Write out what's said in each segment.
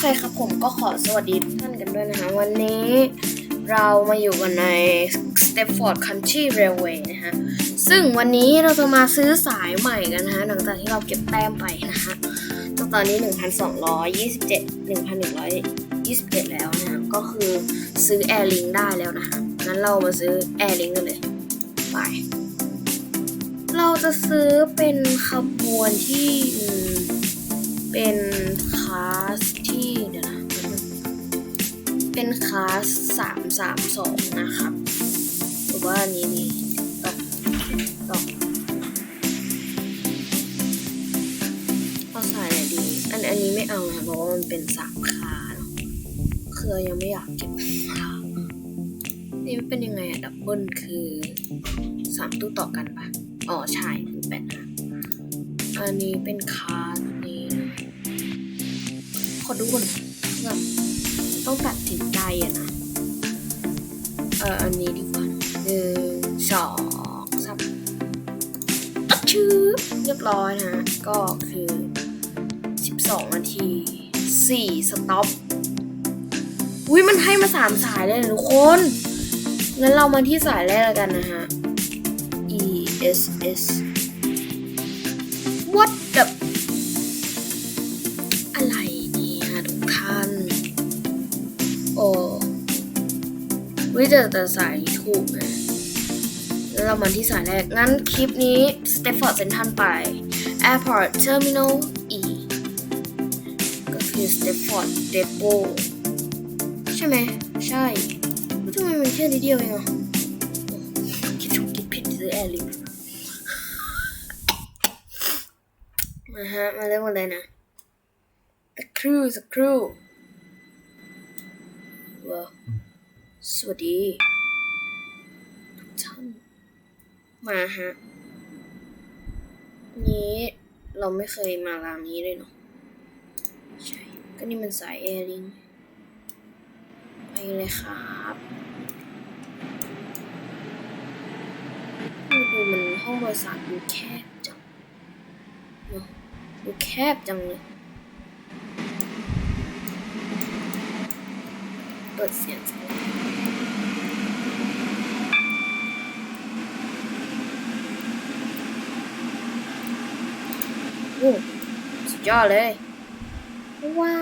เคครับผมก็ขอสวัสดีทุกท่านกันด้วยนะคะ วันนี้เรามาอยู่กันใน Stepford Country Railway นะฮะ ซึ่งวันนี้เราจะมาซื้อสายใหม่กันนะฮะ หลังจากที่เราเก็บแต้มไปนะฮะตอนนี้ 1,227 1,127 แล้วนะฮะ ก็คือซื้อ Air Link ได้แล้วนะฮะ งั้นเรามาซื้อ Air Link กันเลยไปเราจะซื้อเป็นขบวนที่เป็นคลาส ที่เดี๋ยวนะเป็นคลาสสามสามสองนะครับหรือว่าอันนี้นี่ตอกตอกเอาใส่ไหนดี อันอันนี้ไม่เอานะเพราะว่ามันเป็นสามคาเนอะคือยังไม่อยากเก็บคานี่มันเป็นยังไงอะดับเบิลคือสามตู้ต่อกันปะอ๋อใช่คือแปดห้าอันนี้เป็นคา ขอดูก่อนแบบต้องตัดสินใจอะนะ เอออันนี้ดีกว่าหนึ่งสองสามอัดชื่อเรียบร้อยนะฮะก็คือ 12 นาที 4 สต็อปอุ้ยมันให้มาสามสายเลยนะทุกคน งั้นเรามาที่สายแรกแล้วกันนะฮะ E S S วิแต่แต่สายถูกนะเรามาที่สายแรก งั้นคลิปนี้ Stepford Central ไป Airport Terminal E ก็คือ Stepford Depot ใช่ไหม ใช่ทำไมมันแค่นิดเดียวเองอะคิดถูกคิดผิดซื้อแอร์ลิฟมาฮะ มาเริ่มกันเลยนะสักครู่สักครู่ว้าว สวัสดี ทุกท่าน มาฮะ นี้เราไม่เคยมารางนี้เลยเนาะใช่ ก็นี่มันสายแอร์ลิงไปเลยครับดูมันห้องโดยสารดูแคบจังเนอะดูแคบจังเลยเปิดเสียงสักหน่อย โอ้สุดยอดเลย ว้า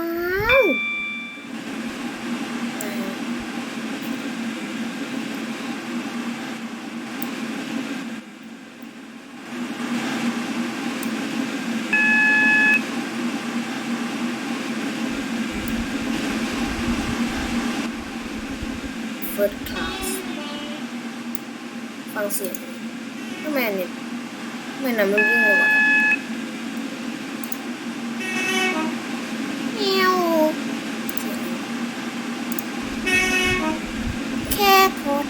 วอ่า first class ฟังเสียงทำไมอันนี้ทำไมน้ำมันวิ่งเร็วอะเมียวแค่กด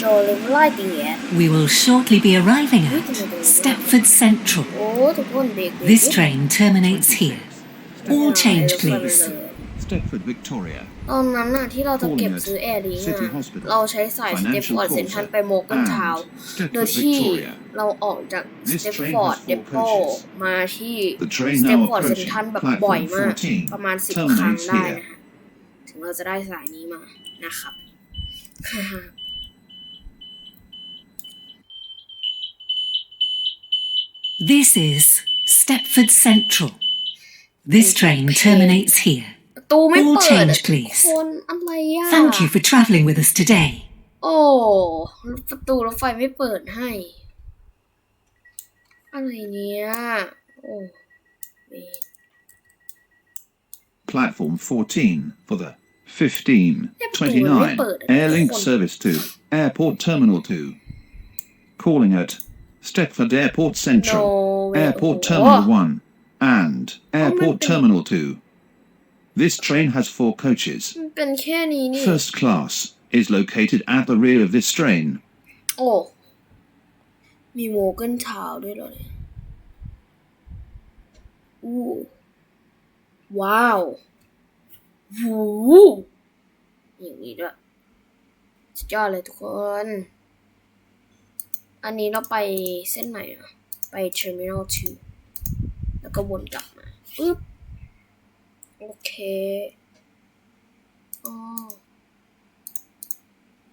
We will show them lighting it We will shortly be arriving at Stepford Central. โอ้ทุกคนเด็ก This train terminates here. All change, please. Stepford, Victoria. ตอนนั้นน่ะที่เราจะเก็บซื้อแอร์ดี City น่ะ Hospital เราใช้สายสเต Financial ฟฟอร์ด call เซ็นทรัล set ไปโมกันเช้า and โดย Stepford, ที่ Victoria. เราออกจากส This เตฟ train ฟอร์ด has เด four โป coaches. มาที่ The train สเตฟ now ฟอร์ดเซ็นทรัล approaching แบบบ่อยมาก platform 14ประมาณสิบครั้ง terminates ได้ here. นะคะถึงเราจะได้สายนี้มานะครับ This is Stepford Central. This train terminates here. ประตูไม่ All เปิด change, อะทุก please. คนอะไรอ่ะ Thank you for travelling with us today. โอ้ประตูรถไฟไม่เปิดให้ อะไรเนี้ยโอ้เวร Platform 14 for the 15 Yep, 29 but- Airlink Service to Airport Terminal 2. Calling at Stepford Airport Central, No way. Airport Oh. Terminal 1, and Airport God. Terminal 2. This train has four coaches. มันเป็นแค่นี้นี่ First class is located at the rear of this train. โอ้ มีโมเกิลเท้าด้วยเหรอเนี่ย อู้ ว้าวหูอย่างนี้ด้วยสุดยอดเลยทุกคน อันนี้เราไปเส้นไหนอะไป Terminal 2 แล้วก็วนกลับมาปึ๊บโอเคอ๋อ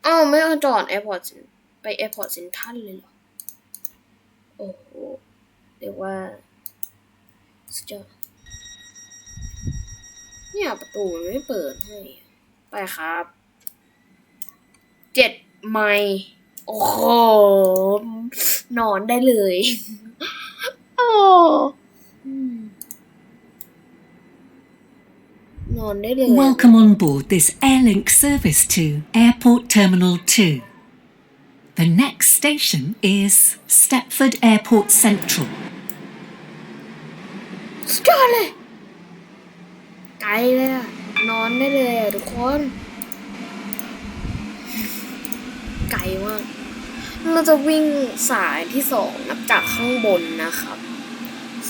อ้าวไม่เอาจอดแอร์พอร์ตไปแอร์พอร์ตเซนทันเลยเหรอ โอ้โหเรียกว่าสุดยอดเนี่ยประตูมันไม่เปิดให้ ไปครับ เจ็ดไมล์ โอ้โหนอนได้เลย โอ้อืมนอนได้เลย Welcome on board this Airlink service to Airport Terminal 2. The next station is Stepford Airport Central. สุดยอดเลยไกลเลยอะนอนได้เลยอะทุกคน ไกลมาก เราจะวิ่งสายที่สองนับจากข้างบนนะครับ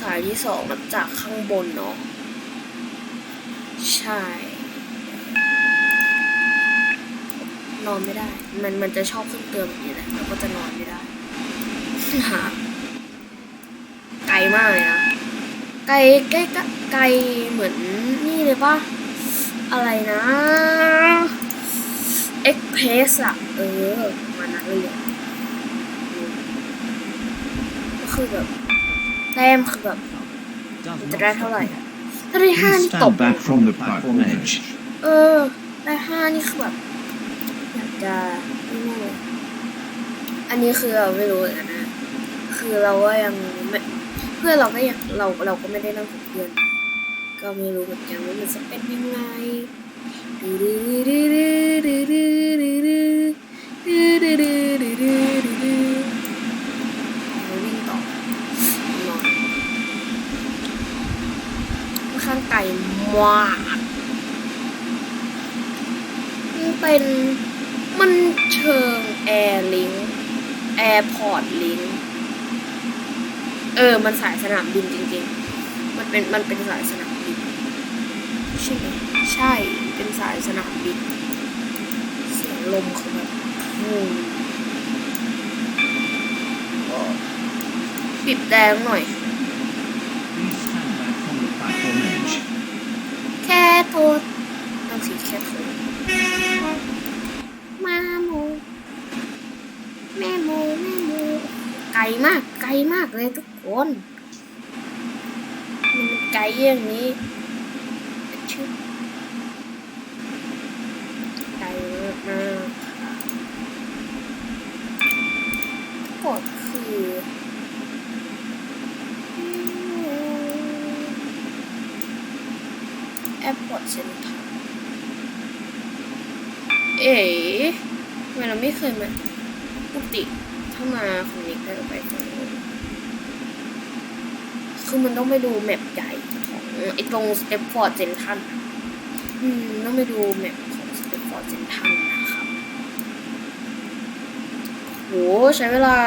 สายที่สองนับจากข้างบนเนาะใช่นอนไม่ได้ มันมันจะชอบขึ้นเตือนแบบนี้แหละแล้วก็จะนอนไม่ได้หาไกลมากเลยนะไกลใกล้ไกลเหมือนนี่เลยปะอะไรนะเอ็กเพรสอะเออมานั้นเลยอะก็ คือแบบแต้มคือแบบ Does จะ not ได้ stop เท่าไหร่ here. อะถ้าได้ห้า Please นี่ตก stand back from the platform edge. เออได้ห้านี่คือแบบอยากจะไม่รู้อันนี้คือเราไม่รู้เหมือนกันนะ คือเราก็ยังไม่เพื่อนเราก็ยังเราเราก็ไม่ได้นั่งกับเพื่อนก็ไม่รู้เหมือนกันว่ามันจะเป็นยังไงดูดูดูดูดูดูดูดูดูดูดูดูดูดูเราวิ่งต่อนอนค่อน ข้างไกลมากมันเป็นมันเชิงแอร์ลิงแอร์พอร์ตลิงเออ มันสายสนามบินจริงๆ มันเป็น มันเป็นสายสนามบินใช่ไหมใช่ เป็นสายสนามบิน เสียงลมคือแบบอืมปิดแดงหน่อย Please stand back from the platform edge. แค่โทษต้องสีแค่โทษมาโมแม่โมแม่โมไกลมากไกลมากเลยทุกคนมันไกลอย่างนี้ชึบไกลมากกดคือ แอปพอร์ตเซ็นทรัลเอ๋ทำไมเราไม่เคยมาปกติถ้ามาของนิกได้ไปฝั่งโน้นคือมันต้องไปดูแมปใหญ่ของไอ้ตรงสเตปฟอร์ดเซนทันอืมต้องไปดูแมปของสเตปฟอร์ดเซนทันนะครับโหใช้เวลา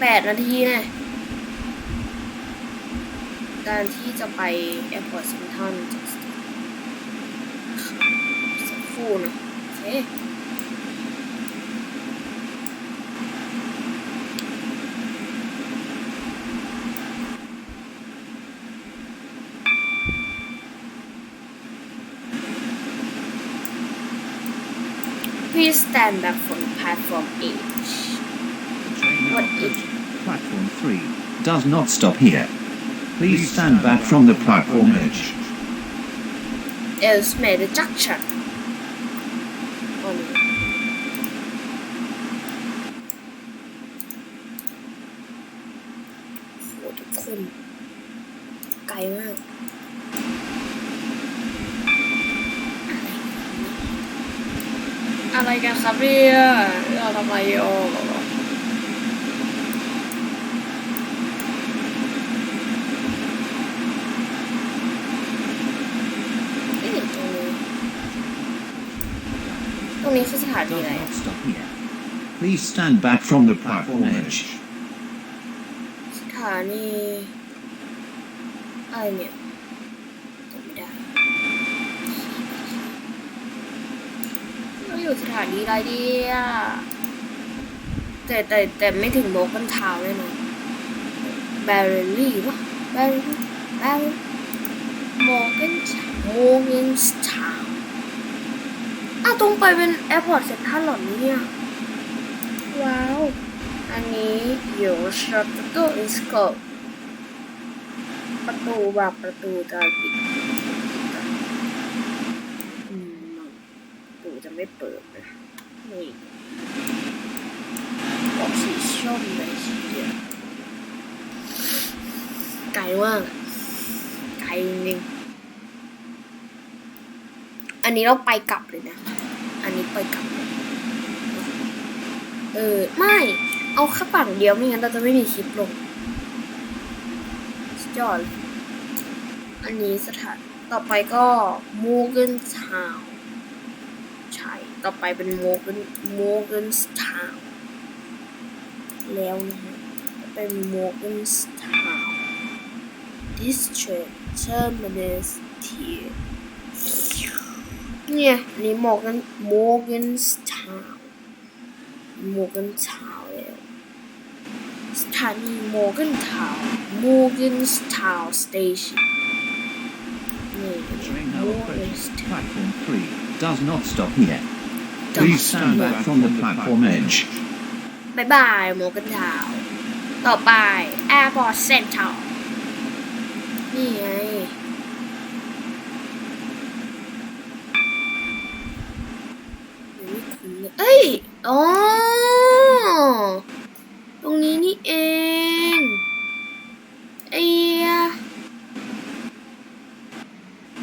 แปดนาทีเนี่ยการที่จะไปแอร์พอร์ตเซนทันจาก Sì. Eh. Please stand back from platform H. Platform 3 does not stop here. Please stand back from the platform edge. It's made a junction. Oh no. โหทุกคน ไกลมากอะไรกันครับเนี่ยเราทำไมโอม่เห็นตรงนี้ ตรงนี้คือส ถานี Does อะไร not stop here. Please stand back from the platform edge. สถานีอะไรเนี่ยจำไม่ได้เราอยู่สถานีอะไรดีอะแต่แต่แต่ไม่ถึงโบกันทาวน์แน่นอนแบรลี่ปะแบรลี่แป๊บโมเกนโมเกนสทาว อ้าวตรงไปเป็นแอร์พอร์ตเซ็นทรัลหรอเนี่ย ว้าว อันนี้อยู่ชัตเตอร์อิสโกประตูแบบประตูจะปิดอืมประตูจะไม่เปิดนะนี่บอกสีส้มเลยสีเดียวไกลมากไกลจริง นนี้เราไปกลับเลยนะ อันนี้ไปกลับ เออ ไม่ เอาแค่ฝั่งเดียวไม่งั้นเราจะไม่มีคลิปลงสุดยอดอันนี้สถาน ต่อไปก็มูเกนทาวใช่ ต่อไปเป็นโมเกนโมเกนทาวแล้วนะฮะเป็นโมเกนทาว district terminus here เนี่ยอันนี้โมเกนโมเกนทาวโมเกนทาวแล้วสถานีโมเกนทาวโมเกนทาวสเตชันนี่ The train โม now เกน approaches ทาว platform 3. Does not stop here. Please stand back from the platform edge. บายบายโมเกนทาวต่อไปแอร์พอร์ตเซ็นทรัลนี่ไงยังไม่คุ้น เอ้ยอ๋อตรงนี้นี่เองไอ้ย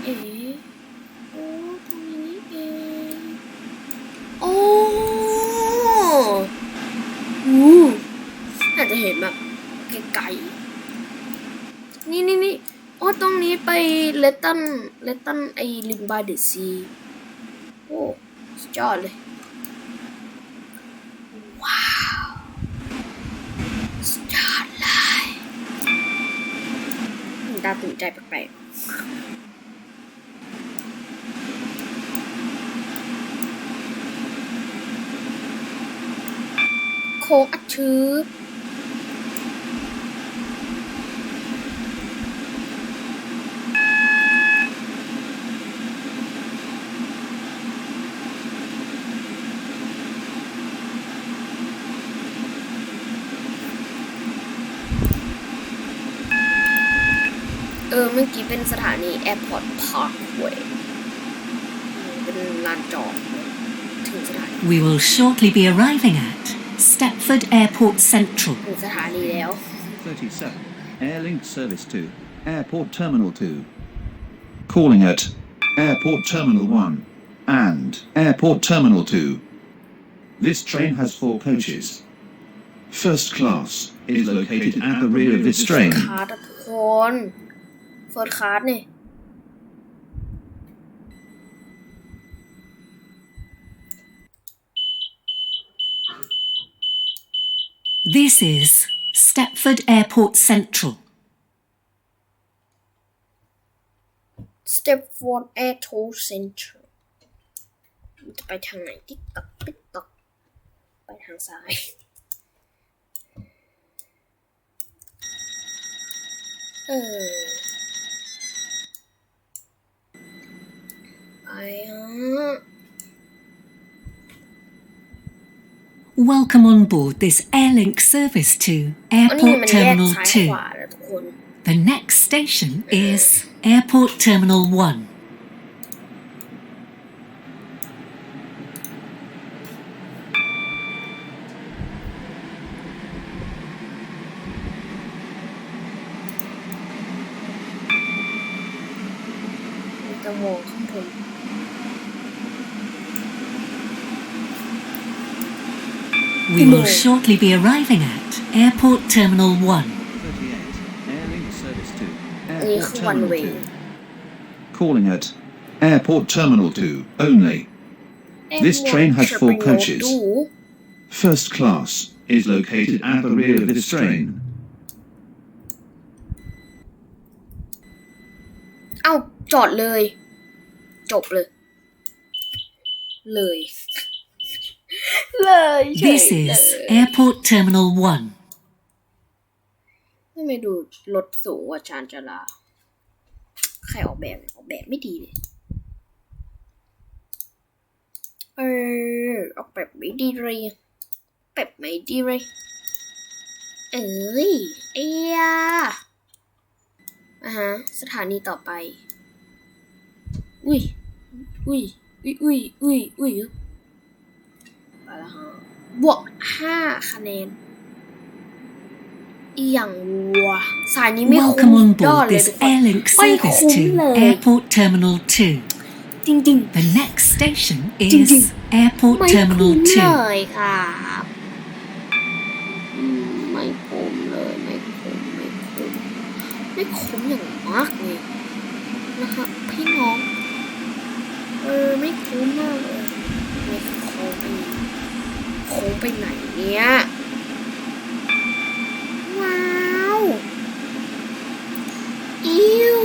เอ๋โอ้ตรงนี้นี่เองโอ้อู้อาจจะเห็นแบบไกลๆนี่นี่นี่โอ้ตรงนี้ไปเลตตันเลตตันไอลิมบาเดซีโอ้สุดยอดเลย ว้าวสุดยอดเลย ตาตื่นใจแปลกๆโค้งอัดชื้อ มื่อกี้เป็นสถานีแอร์พอร์ตพาร์คเวย์เป็นลานจอดถึงสถานี We will shortly be arriving at Stepford Airport Central. ถึงสถานีแล้ว 37. Airlink Service 2. Airport Terminal 2. Calling at Airport Terminal 1 and Airport Terminal 2. This train has four coaches. First class is located at the rear of this train. คาร์ดทุกคน เฟิร์สคาร์ดนี่ This is Stepford Airport Central. สเต็ปฟอร์ดแอร์โทเซ็นทรัลจะไปทางไหนติ๊กตักติ๊กตักไปทางซ้าย เออ ไปฮะ Welcome on board this Airlink service to อันนี้มั Airport นแยก Terminal ซ้ายข 2. วาแล้วทุกคน The next station is Airport Terminal 1. มันจ We will shortly be arriving at Airport Terminal 1. 38. Airlink Service 2. อันนี้คือ Airport one Terminal way two. Calling at Airport Terminal 2 only. This train has four coaches. ดู First class is located at the rear of this train. เอ้า จอดเลย จบเลย เลย เลยเฉย This เลย is Airport Terminal 1. ไม่ไม่ดูรถสูงกว่าชานจราใครออกแบบเนี่ยออกแบบไม่ดีเลยเออออกแบบไม่ดีเลยแบบไม่ดีเลยเอ้ยเอียอะฮะสถานีต่อไป อุ้ยอุ้ยอุ้ยอุ้ยอุ้ยอุ้ยไปแล้วฮะ บวกห้าคะแนน อีหยังวัว สายนี้ไม่คุ้ม Welcome on ยอด board เลย this ทุกคน Airlink ไม่ service คุ้ม to เลย Airport Terminal จริง 2. The next station จริง is ๆ Airport ไม่ Terminal คุ้มเล 2. ยครับอืมไม่คุ้มเลยไม่คุ้มไม่คุ้มไม่คุ้มอย่างมากเลยนะคะพี่น้อง เออไม่คุ้มมากเลยไม่คุ้ม ไปคุ้มไปไหนเนี่ย ว้าวอิ้ว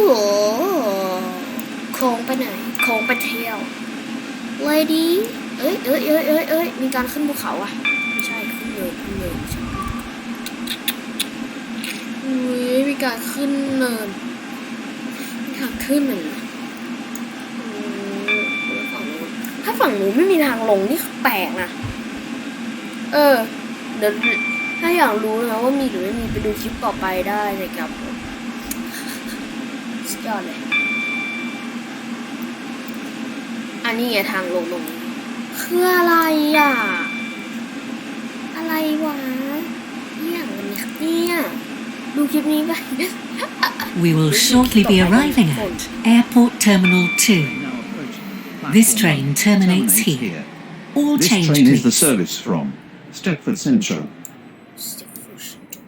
โค้งไปไหน โค้งไปเที่ยวเลยดีเอ้ยเอ้ยเอ้ยเอ้ยเอ้ยมีการขึ้นภูเขาอะ ไม่ใช่ ขึ้นเนินขึ้นเนินไม่ใช่อุ้ยมีการขึ้นเนินมีทางขึ้นเลยนะอืมฝั่งนู้นถ้าฝั่งนู้นไม่มีทางลงนี่แปลกนะ เออ เดี๋ยวถ้าอยากรู้นะว่ามีหรือไม่มีไปดูคลิปต่อไปได้เลยครับผมสุดยอดเลย อันนี้ไงทางลงตรงนี้คืออะไรอะ อะไรวะเนี่ยอะไรครับเนี่ยดูคลิปนี้ไป We will shortly be arriving at Airport Terminal 2. Now approaching This platform train one. terminates here. All This change train is the please. service from Stepford Central.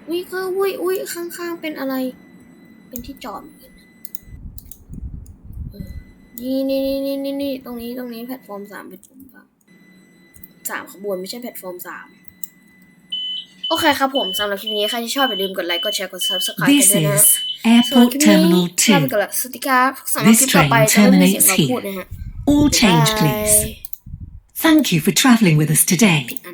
อุ้ยก็อุ้ยอุ้ยข้างๆ เป็นอะไร เป็นที่จอดเหมือนกันนะเออนี่นี่นี่นี่นี่ตรงนี้ตรงนี้แพลตฟอร์มสามแพลตฟอร์มสามสามขบวนไม่ใช่แพลตฟอร์มสามโอเคครับผมสำหรับคลิปนี้ใครที่ชอบอย่าลืมกดไลค์กดแชร์กด subscribe กัน This ด้วยนะ is สำหรับ Airport คลิปนี้ Terminal ลาไปก่อน 2. ละสวัสดีครับสำหรับคลิปต่อไป This จะไม่มีเสียง train เราพูด terminates นะฮะ All change บ๊ายบาย please. Thank you for travelling with us today. ผิดอัน